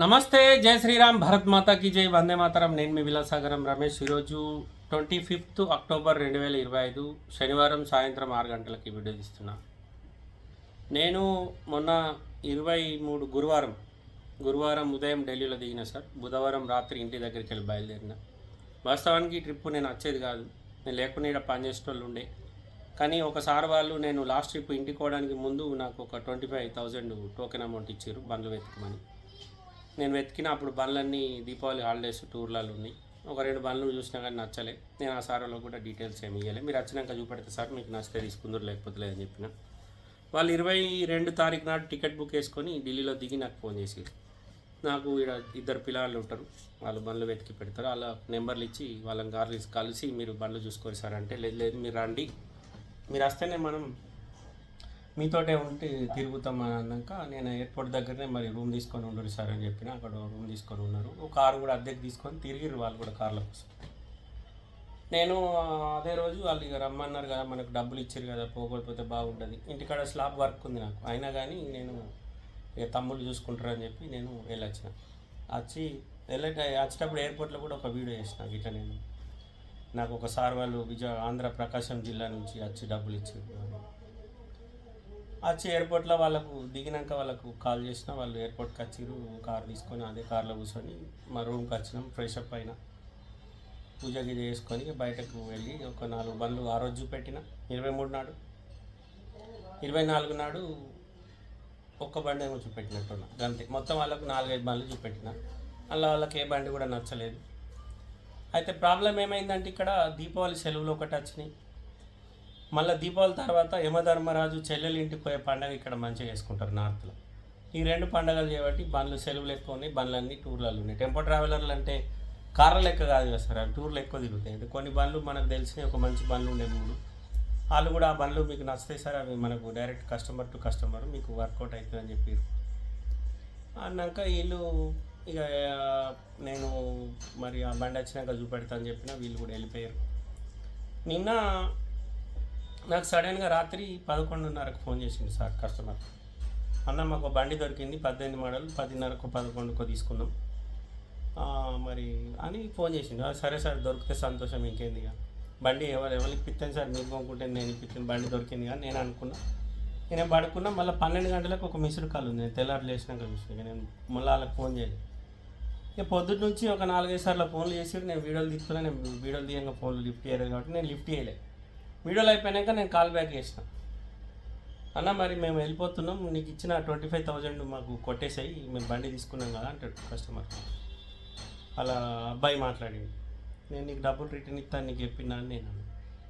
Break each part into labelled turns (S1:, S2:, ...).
S1: నమస్తే జై శ్రీరామ్ భరత్ మాతాకి జై వందే మాతరం. నేను మీ విలాసాగరం రమేష్. ఈరోజు ట్వంటీ ఫిఫ్త్ అక్టోబర్ రెండు వేల ఇరవై ఐదు శనివారం సాయంత్రం ఆరు గంటలకి వీడియో తీస్తున్నా. నేను మొన్న ఇరవై మూడు గురువారం గురువారం ఉదయం ఢిల్లీలో దిగిన సార్. బుధవారం రాత్రి ఇంటి దగ్గరికి వెళ్ళి బయలుదేరిన. వాస్తవానికి ఈ ట్రిప్ నేను వచ్చేది కాదు. నేను లేకుండా ఇక్కడ పనిచేసేటోళ్ళు ఉండే. కానీ ఒకసారి వాళ్ళు నేను లాస్ట్ ట్రిప్ ఇంటికి పోవడానికి ముందు నాకు ఒక twenty five thousand token amount ఇచ్చారు బండ్లు వెతుకమని నేను వెతికిన అప్పుడు బండ్లన్నీ దీపావళి హాలిడేస్ టూర్లలో ఉన్నాయి. ఒక రెండు బండ్లు చూసినా కానీ నచ్చలే. నేను ఆ సార్లో కూడా డీటెయిల్స్ ఏమి ఇవ్వలే మీరు వచ్చినాక చూపెడితే సార్ మీకు నచ్చితే తీసుకుందరు లేకపోతే లేదని చెప్పిన. వాళ్ళు ఇరవై రెండు తారీఖు నాడు టికెట్ బుక్ వేసుకొని ఢిల్లీలో దిగి నాకు ఫోన్ చేసి నాకు ఇక్కడ ఇద్దరు పిల్లలు ఉంటారు. వాళ్ళు బండ్లు వెతికి పెడతారు. వాళ్ళ నెంబర్లు ఇచ్చి వాళ్ళని గారు కలిసి మీరు బండ్లు చూసుకోరు సార్ అంటే లేదు లేదు మీరు రండి. మీరు వస్తేనే మనం మీతోటే ఉంటే తిరుగుతాం అని అన్నాక నేను ఎయిర్పోర్ట్ దగ్గరనే మరి రూమ్ తీసుకొని ఉండరు సార్ అని చెప్పిన అక్కడ రూమ్ తీసుకొని ఉన్నారు. ఒక కారు కూడా అద్దెకి తీసుకొని తిరిగిరు వాళ్ళు కూడా కార్ల కోసం. నేను అదే రోజు వాళ్ళు ఇక రమ్మన్నారు కదా మనకు డబ్బులు ఇచ్చారు కదా పోకపోతే బాగుంటుంది. ఇంటికాడ స్లాబ్ వర్క్ ఉంది నాకు. అయినా కానీ నేను ఇక తమ్ముళ్ళు చూసుకుంటారని చెప్పి నేను వెళ్ళొచ్చిన. వచ్చి వెళ్ళట వచ్చేటప్పుడు ఎయిర్పోర్ట్లో కూడా ఒక వీడియో చేసిన ఇట్లా నేను. నాకు ఒక సార్ వాళ్ళు విజయ ఆంధ్ర ప్రకాశం జిల్లా నుంచి వచ్చి డబ్బులు ఇచ్చారు వచ్చి ఎయిర్పోర్ట్లో వాళ్ళకు దిగినాక వాళ్ళకు కాల్ చేసిన వాళ్ళు ఎయిర్పోర్ట్కి వచ్చిర్రు కార్ తీసుకొని అదే కార్లో కూర్చొని మా రూమ్కి వచ్చినాం ఫ్రెష్ అప్ అయినా. పూజ గిజ చేసుకొని బయటకు వెళ్ళి ఒక నాలుగు బండ్లు ఆ రోజు చూపెట్టిన ఇరవై మూడు నాడు. ఇరవై నాలుగు నాడు ఒక్క బండి ఏమో చూపెట్టినట్టున్నా అంతే మొత్తం వాళ్ళకు నాలుగైదు బండ్లు చూపెట్టిన. అలా వాళ్ళకి ఏ బండి కూడా నచ్చలేదు. అయితే ప్రాబ్లం ఏమైందంటే ఇక్కడ దీపావళి సెలవులు ఒకటి వచ్చినాయి. మళ్ళీ దీపావళి తర్వాత యమధర్మరాజు చెల్లెలు ఇంటికి పోయే పండగ ఇక్కడ మంచిగా చేసుకుంటారు నార్త్లో ఈ రెండు పండగలు చేయబట్టి బండ్లు సెలవులు ఎక్కువ ఉన్నాయి బండ్లన్నీ టూర్లలో ఉన్నాయి. టెంపో ట్రావెలర్లు అంటే కార్ల లెక్క కాదు కదా సార్ టూర్లు ఎక్కువ తిరుగుతాయి. అంటే కొన్ని బండ్లు మనకు తెలిసినవి ఒక మంచి బండ్లు ఉండే మూడు. వాళ్ళు కూడా ఆ బండ్లు మీకు నచ్చుతాయి సార్ అవి మనకు డైరెక్ట్ కస్టమర్ టు కస్టమర్ మీకు వర్కౌట్ అవుతుందని చెప్పారు అన్నాక వీళ్ళు ఇక నేను మరి ఆ బండి వచ్చినాక చూపెడతా అని చెప్పిన వీళ్ళు కూడా వెళ్ళిపోయారు. నిన్న నాకు సడన్గా రాత్రి పదకొండున్నరకు ఫోన్ చేసింది సార్ కస్టమర్ అన్న మాకు ఒక బండి దొరికింది పద్దెనిమిది మోడల్ పదిన్నరకు పదకొండుకో తీసుకున్నాం. మరి అని ఫోన్ చేసిండు. సరే సార్ దొరికితే సంతోషం ఇంకేంది ఇక. బండి ఎవరు ఎవరికి ఇప్పిస్తాను సార్ మీరు కొనుక్కుంటే నేను ఇప్పించాను బండి దొరికింది కానీ నేను అనుకున్నా. నేను పడుకున్నా మళ్ళీ పన్నెండు గంటలకు ఒక మిస్డ్ కాల్ ఉంది. నేను తెల్లారి లేచినాక చూసిన నేను మళ్ళీ వాళ్ళకి ఫోన్ చేయలేదు ఇక పొద్దున్న నుంచి ఒక నాలుగైదు సార్లు ఫోన్లు చేసి నేను వీడియోలు తీస్తున్నా నేను వీడియోలు తీయంగా ఫోన్లు లిఫ్ట్ చేయలేదు కాబట్టి నేను లిఫ్ట్ చేయలేదు వీడియోలు అయిపోయాక నేను కాల్ బ్యాక్ చేసిన. అన్న మరి మేము వెళ్ళిపోతున్నాం. నీకు ఇచ్చిన ట్వంటీ ఫైవ్ థౌజండ్ మాకు కొట్టేసాయి మేము బండి తీసుకున్నాం కదా అంటాడు కస్టమర్ అలా అబ్బాయి మాట్లాడింది నేను నీకు డబ్బులు రిటర్న్ ఇస్తాను నీకు చెప్పినా అని నేను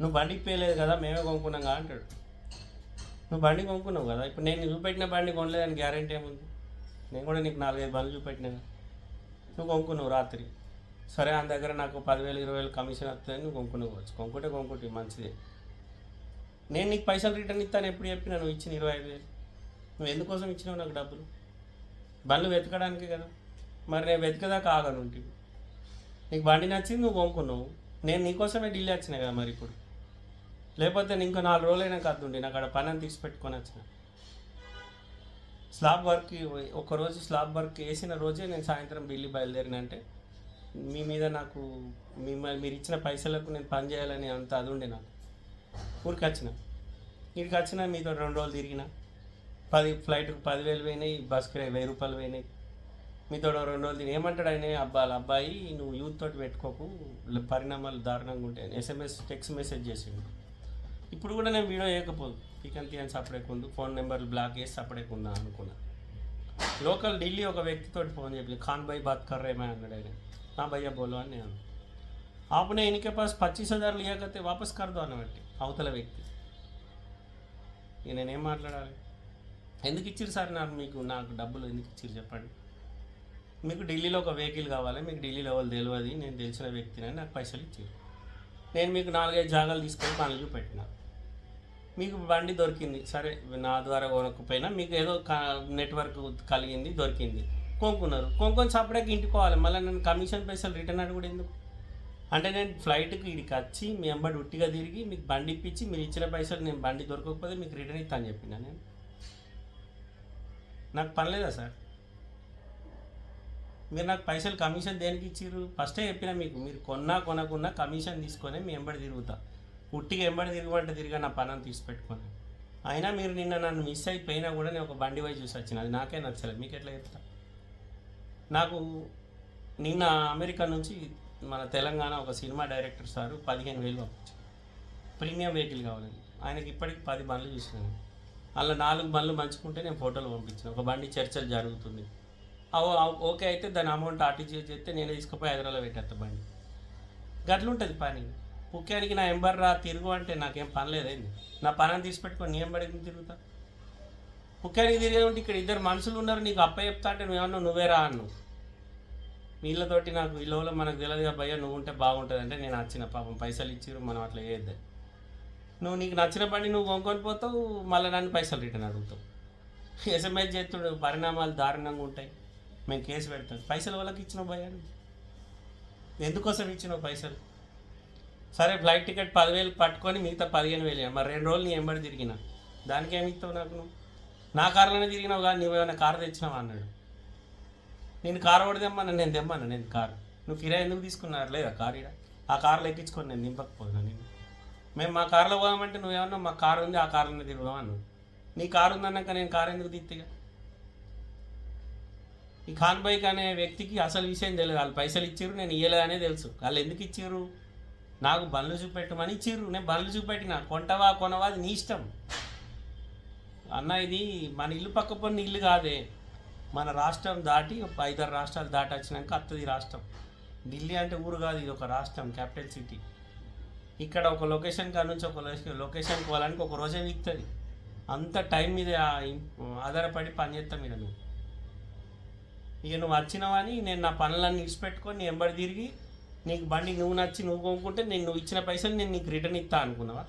S1: నువ్వు బండికి ఇప్పలేదు కదా మేమే కొనుక్కున్నాం కదా అంటాడు. నువ్వు బండి కొనుక్కున్నావు కదా? ఇప్పుడు నేను చూపెట్టిన బండి కొనలేదని గ్యారంటీ ఏముంది? నేను కూడా నీకు నాలుగైదు బండ్లు చూపెట్టినా నువ్వు కొనుక్కున్నావు రాత్రి. సరే ఆయన దగ్గర నాకు పదివేలు ఇరవై వేలు కమిషన్ వస్తుందని నువ్వు కొనుక్కునేవచ్చు కొనుక్కుంటే కొనుక్కుంటే మంచిదే. నేను నీకు పైసలు రిటర్న్ ఇస్తాను ఎప్పుడు చెప్పినా నువ్వు ఇచ్చిన ఇరవై ఐదు వేలు. నువ్వు ఎందుకోసం ఇచ్చినావు నాకు డబ్బులు? బండ్లు వెతకడానికి కదా. మరి నేను వెతకదాకా ఆగను ఉంటుంది నీకు బండి నచ్చింది నువ్వు కొనుక్కున్నావు. నేను నీకోసమే ఢిల్లీ వచ్చిన కదా మరి ఇప్పుడు. లేకపోతే నేను ఇంకో నాలుగు రోజులైనా కద్దుండి నాకు అక్కడ పని తీసి పెట్టుకొని వచ్చిన. స్లాబ్ వర్క్ ఒకరోజు స్లాబ్ వర్క్ వేసిన రోజే నేను సాయంత్రం ఢిల్లీ బయలుదేరినంటే మీ మీద నాకు మిమ్మల్ని మీరు ఇచ్చిన పైసలకు నేను పని చేయాలని అంత అది ఉండే నాకు. ఊరికి వచ్చిన. ఇక్కడికి వచ్చిన మీతో రెండు రోజులు తిరిగిన. పది ఫ్లైట్కి పదివేలు పోయినాయి బస్కి వెయ్యి రూపాయలు పోయినాయి. మీతో రెండు రోజులు తిరిగి ఏమంటాడు ఆయన? అబ్బాయి అబ్బాయి నువ్వు యూత్ తోటి పెట్టుకోకు పరిణామాలు దారుణంగా ఉంటాయి ఎస్ఎంఎస్ టెక్స్ట్ మెసేజ్ చేసిండు. ఇప్పుడు కూడా నేను వీడియో వేయకపోదు. పికన్ తీయని సపడేకుండు ఫోన్ నెంబర్లు బ్లాక్ చేసి సపడేకున్నా అనుకున్నా. లోకల్ ఢిల్లీ ఒక వ్యక్తితో ఫోన్ చెప్పి ఖాన్ భాయ్ బాత్ కర్ అన్నాడు ఆయన. నా భయ్యా బోలో అని నేను आपने इनके पास पच्चीस हजार लिया करते वापस कर दो అన్నబట్టి అవతల వ్యక్తి ఇక నేనేం మాట్లాడాలి ఎందుకు ఇచ్చిరు సార్ నాకు మీకు నాకు డబ్బులు ఎందుకు ఇచ్చిరు చెప్పండి మీకు ఢిల్లీలో ఒక వెహికల్ కావాలి మీకు ఢిల్లీలో ఎవరు తెలియదు నేను తెలిసిన వ్యక్తిని నాకు పైసలు ఇచ్చారు నేను మీకు నాలుగైదు జాగాలు తీసుకొని పనులు చూపెట్టిన మీకు బండి దొరికింది సరే నా ద్వారా కొనకపోయినా మీకు ఏదో నెట్వర్క్ కలిగింది దొరికింది కొనుక్కున్నారు కొనుక్కొని సపరేట్గా ఇంటికోవాలి మళ్ళీ నేను కమిషన్ పైసలు రిటర్న్ అడుగుడు ఎందుకు అంటే నేను ఫ్లైట్కి ఇక్కడికి వచ్చి మీ అమ్మడి ఉట్టిగా తిరిగి మీకు బండి ఇప్పించి మీరు ఇచ్చిన పైసలు నేను బండి దొరకకపోతే మీకు రిటర్న్ ఇస్తా అని చెప్పిన నేను. నాకు పర్లేదా సార్? మీరు నాకు పైసలు కమిషన్ దేనికి ఇచ్చిర్రు? ఫస్టే చెప్పిన మీకు మీరు కొన్నా కొనకున్నా కమిషన్ తీసుకొని మీ ఎంబడి తిరుగుతా. ఉట్టిగా ఎంబడి తిరగమంటే తిరిగా నా పనం తీసిపెట్టుకొని అయినా మీరు నిన్న నన్ను మిస్ అయిపోయినా కూడా నేను ఒక బండి పోయి చూసి వచ్చిన. అది నాకే నచ్చలేదు మీకు ఎట్లా చెప్తా? నాకు నిన్న అమెరికా నుంచి మన తెలంగాణ ఒక సినిమా డైరెక్టర్ సారు పదిహేను వేలు పంపించారు. ప్రీమియం వెహికల్ కావాలని ఆయనకి ఇప్పటికి పది బండ్లు చూసినాను అలా నాలుగు బండ్లు మంచుకుంటే నేను ఫోటోలు పంపించాను. ఒక బండి చర్చలు జరుగుతుంది. ఓకే అయితే దాని అమౌంట్ ఆర్టీజీఎస్ చేస్తే నేను తీసుకుపోయి హైదరాబాద్ పెట్టేస్తా బండి. గట్లుంటుంది పని. ముఖ్యానికి నా ఎంబర్ రా తిరుగు అంటే నాకేం పని లేదండి. నా పని తీసి పెట్టుకొని నీ ఎంబడి ఎందుకు తిరుగుతా? ముఖ్యానికి తిరిగే ఉంటే ఇక్కడ ఇద్దరు మనుషులు ఉన్నారు నీకు అప్ప చెప్తా అంటే నువ్వేమన్నా నువ్వే రా అన్నావు. వీళ్ళతోటి నాకు విలువలో మనకు తెలియదు భయ్య నువ్వు ఉంటే బాగుంటుంది అంటే నేను వచ్చిన పాపం. పైసలు ఇచ్చిరు మనం అట్లా చేయొద్దు. నువ్వు నీకు నచ్చిన బండి నువ్వు కొనుక్కొని పోతావు మళ్ళీ నన్ను పైసలు రిటర్న్ అడుగుతావు. ఎస్ఎంఎస్ చేస్తుడు పరిణామాలు దారుణంగా ఉంటాయి. మేము కేసు పెడతాం. పైసలు వాళ్ళకి ఇచ్చినావు భయాన్ని ఎందుకోసం ఇచ్చినావు పైసలు? సరే ఫ్లైట్ టికెట్ పదివేలు పట్టుకొని మిగతా పదిహేను వేలు మరి రెండు రోజులు నీ ఎంబడి తిరిగిన. దానికి ఏమి ఇస్తావు నాకు నువ్వు? నా కారులోనే తిరిగినావు కానీ నువ్వు ఏమైనా కారు తెచ్చినావా అన్నాడు. నేను కారు కూడా తెమ్మన్నా నేను తెమ్మన్నా నేను కారు. నువ్వు కిరాయి ఎందుకు తీసుకున్నారు? లేదా కారు ఈడ? ఆ కార్లో ఎక్కించుకొని నేను నింపకపోయినా నేను మేము మా కారులో పోదామంటే నువ్వేమన్నా మా కారు ఉంది ఆ కారులోనే తిరుగుదాం అన్నావు నీ కారు ఉందన్నాక నేను కారు ఎందుకు తీత్తిగా? ఈ ఖాన్ బైక్ అనే వ్యక్తికి అసలు విషయం తెలియదు. వాళ్ళు పైసలు ఇచ్చారు నేను ఇయ్యలేదనే తెలుసు. వాళ్ళు ఎందుకు ఇచ్చారు నాకు బండ్లు చూపెట్టమని ఇచ్చారు నేను బండ్లు చూపెట్టిన. కొంటవా కొనవా అది నీ ఇష్టం. అన్న ఇది మన ఇల్లు పక్క పొన్న ఇల్లు కాదే. మన రాష్ట్రం దాటి ఒక ఐదారు రాష్ట్రాలు దాటి వచ్చినాక అత్తది రాష్ట్రం. ఢిల్లీ అంటే ఊరు కాదు ఇది ఒక రాష్ట్రం క్యాపిటల్ సిటీ. ఇక్కడ ఒక లొకేషన్ కాడ నుంచి ఒక లొకేషన్ లొకేషన్కి పోవాలని ఒక రోజే వీక్తుంది. అంత టైం మీద ఆధారపడి పని చేస్తాం మీద నువ్వు. ఇక నువ్వు వచ్చినావని నేను నా పనులన్నీ ఇడిచిపెట్టుకొని నీ ఎంబడి తిరిగి నీకు బండి నువ్వు నచ్చి నువ్వు కొనుక్కుంటే నేను నువ్వు ఇచ్చిన పైసలు నేను నీకు రిటర్న్ ఇస్తా అనుకున్నావా?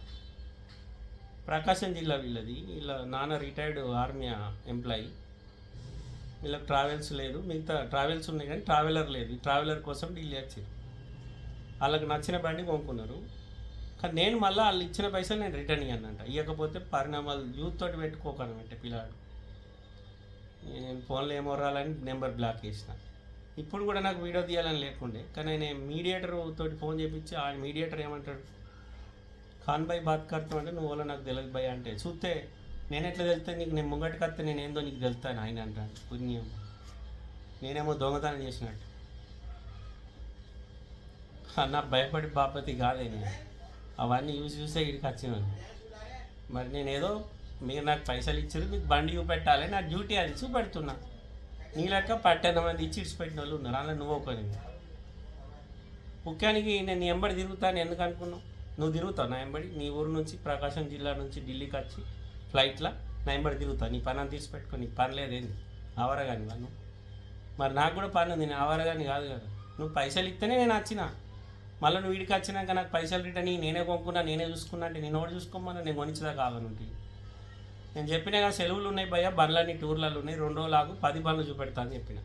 S1: ప్రకాశం జిల్లా వీళ్ళది. వీళ్ళ నాన్న రిటైర్డ్ ఆర్మీ ఎంప్లాయీ. వీళ్ళకి ట్రావెల్స్ లేదు. మిగతా ట్రావెల్స్ ఉన్నాయి కానీ ట్రావెలర్ లేదు. ట్రావెలర్ కోసం డీల్ చేసారు వాళ్ళకి నచ్చిన బండి కొనుక్కున్నారు. కానీ నేను మళ్ళీ వాళ్ళు ఇచ్చిన పైసలు నేను రిటర్న్ ఇవ్వనంట ఇవ్వకపోతే పరిణామాలు యూత్ తోటి పెట్టుకోకనమాట పిల్లాడు. నేను ఫోన్లో ఏమో రాలని నెంబర్ బ్లాక్ చేసిన. ఇప్పుడు కూడా నాకు వీడియో తీయాలని లేకుండే. కానీ నేను మీడియేటర్ తోటి ఫోన్ చేపించి ఆ మీడియేటర్ ఏమంటాడు? ఖాన్ భాయ్ బాత్ కర్తం అంటే నువ్వు వాళ్ళ నాకు తెలియదు భయ్ అంటే. చూస్తే నేను ఎట్లా తెలుస్తా నీకు నేను ముంగటికి వస్తే నేను ఏందో నీకు తెలుస్తాను ఆయన అంటాను పుణ్యం. నేనేమో దొంగతనం చేసినట్టు. అన్న భయపడి బాపతి కాదే నేను. అవన్నీ చూసి చూసే ఇక్కడికి వచ్చినాను. మరి నేను ఏదో మీరు నాకు పైసలు ఇచ్చారు మీకు బండి చూపెట్టాలి నా డ్యూటీ అది చూపెడుతున్నా. నీ లెక్క పట్టెన మంది ఇచ్చి ఇడిచిపెట్టిన వాళ్ళు ఉన్నారు. అలా నువ్వు ఒకరి ముఖ్యానికి నేను నీ ఎంబడి తిరుగుతాను ఎందుకు అనుకున్నావు? నువ్వు తిరుగుతావు నా ఎంబడి. నీ ఊరు నుంచి ప్రకాశం జిల్లా నుంచి ఢిల్లీకి వచ్చి ఫ్లైట్లో నా ఎంబడి నీ పని అంత తీసి పెట్టుకో నీకు పని లేదేంది ఆవరగాని వాళ్ళు మరి నాకు కూడా పని ఉంది నేను ఆవరగాని కాదు కదా. నువ్వు పైసలు ఇస్తేనే నేను వచ్చిన. మళ్ళీ నువ్వు వీడికి వచ్చినాక నాకు పైసలు రిటర్న్ నేనే కొనుక్కున్నా నేనే చూసుకున్నా అంటే నేను ఒకటి చూసుకోమన్నా? నేను కొనిచ్చదా కావాలంటే నేను చెప్పినా కదా సెలవులు ఉన్నాయి భయ్య బండ్లన్నీ టూర్లలో ఉన్నాయి రెండు రోజులకు పది బండ్లు చూపెడతా అని చెప్పిన.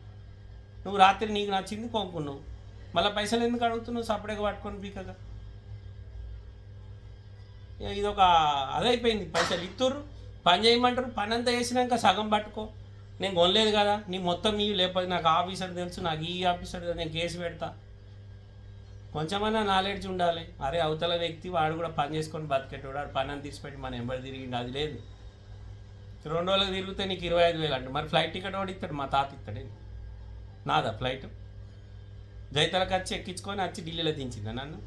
S1: నువ్వు రాత్రి నీకు నచ్చింది కొనుక్కున్నావు. మళ్ళీ పైసలు ఎందుకు అడుగుతున్నావు? సపరేట్గా పట్టుకొని పీకగా. ఇక ఇది ఒక అదైపోయింది పైసలు ఇత్తుర్రు. పని చేయమంటారు పని అంతా చేసినాక సగం పట్టుకో. నేను కొనలేదు కదా నీ మొత్తం ఇవి లేకపోతే నాకు ఆఫీసర్ తెలుసు నాకు ఈ ఆఫీసర్ నేను కేసు పెడతా. కొంచెమన్నా నాలెడ్జ్ ఉండాలి. అరే అవతల వ్యక్తి వాడు కూడా పని చేసుకొని బతికేటోడు వాడు పని అని తీసిపెట్టి మన ఎంబడి తిరిగిండు అది లేదు. రెండు రోజులకు తిరిగితే నీకు ఇరవై ఐదు వేలు అంటే. మరి ఫ్లైట్ టికెట్ వాడు ఇస్తాడు మా తాత ఇస్తాడు నాదా ఫ్లైట్? జైతలకు వచ్చి ఎక్కించుకొని వచ్చి ఢిల్లీలో దించిందా నన్ను?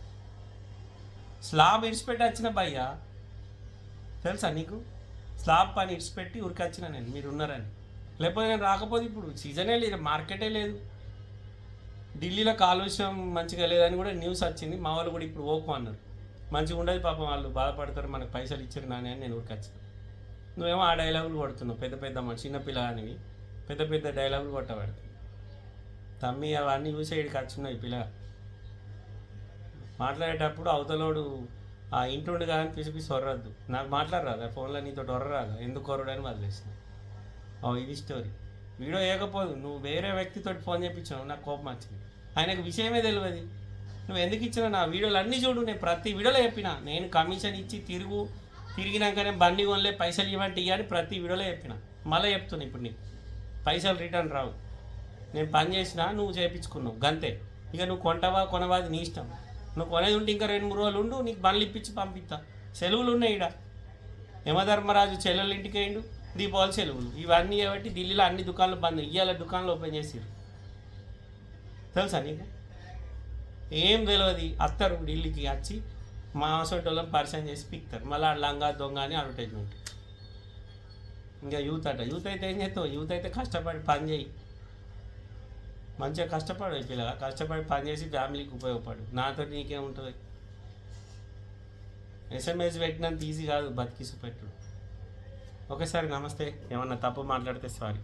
S1: స్లాబ్ ఇడిచిపెట్టి వచ్చిన భయ్యా? తెలుసా నీకు? స్లాబ్ పని ఇడిచిపెట్టి ఉరికొచ్చిన నేను మీరు ఉన్నారని లేకపోతే నేను రాకపోతే ఇప్పుడు సీజనే లేదు మార్కెటే లేదు. ఢిల్లీలో కాలుష్యం మంచిగా లేదని కూడా న్యూస్ వచ్చింది మా వాళ్ళు కూడా ఇప్పుడు ఓకు అన్నారు. మంచిగా ఉండదు పాపం వాళ్ళు బాధపడతారు మనకు పైసలు ఇచ్చారు నాని అని నేను ఉరికొచ్చాను. నువ్వేమో ఆ డైలాగులు కొడుతున్నావు పెద్ద పెద్ద మన చిన్న పిల్లగానివి పెద్ద పెద్ద డైలాగులు కొట్టబడుతుంది తమ్మి అవన్నీ చూసే ఇక్కడికి వచ్చినావు ఈ పిల్ల. మాట్లాడేటప్పుడు అవతలోడు ఆ ఇంట్లో కాదని పిసి పిసి వర్రద్దు నాకు మాట్లాడరాదా ఫోన్లో నీతో వర్రరాదా ఎందుకు వరడని వదిలేసిన? ఓ ఇది స్టోరీ వీడియో వేయకపోదు నువ్వు వేరే వ్యక్తితో ఫోన్ చేయించావు నాకు కోపం వచ్చింది. ఆయనకు విషయమే తెలియదు నువ్వు ఎందుకు ఇచ్చినా నా వీడియోలు అన్నీ చూడు నేను ప్రతి వీడియోలో చెప్పిన. నేను కమిషన్ ఇచ్చి తిరుగు తిరిగినాకనే బండి కొనలే పైసలు ఇవ్వండి ఇవ్వని ప్రతి వీడియోలో చెప్పిన. మళ్ళీ చెప్తున్నా ఇప్పుడు నీకు. పైసలు రిటర్న్ రావు. నేను పని చేసినా నువ్వు చేయించుకున్నావు గంతే. ఇక నువ్వు కొంటవా కొనవా అది నీ ఇష్టం. నువ్వు కొనేది ఉంటే ఇంకా రెండు మూడు రోజులు ఉండు నీకు బండ్లు ఇప్పించి పంపిస్తా. సెలవులు ఉన్నాయి ఇక్కడ యమధర్మరాజు చెల్లెళ్ళ ఇంటికి వేయండు దీపావళి సెలవులు. ఇవన్నీ కాబట్టి ఢిల్లీలో అన్ని దుకాణాలు బంద్ ఇవాళ దుకాణాలు ఓపెన్ చేసిరు తెలుసా నీకు? ఏం తెలియదు అత్తరు ఢిల్లీకి వచ్చి మా సొంటి పరిచయం చేసి పిక్తారు. మళ్ళీ లంగా దొంగ అని అడ్వర్టైజ్మెంట్ ఇంకా యూత్ అట. యూత్ అయితే ఏం చేస్తావు? యూత్ అయితే కష్టపడి పని చేయి. మంచిగా కష్టపడు పిల్లగా కష్టపడి పని చేసి ఫ్యామిలీకి ఉపయోగపడు. నాతో నీకేముంటుంది? ఎస్ఎంఎస్ పెట్టినంత ఈజీ కాదు బతికిసు పెట్టు ఒకసారి నమస్తే. ఏమన్నా తప్పు మాట్లాడితే సారీ.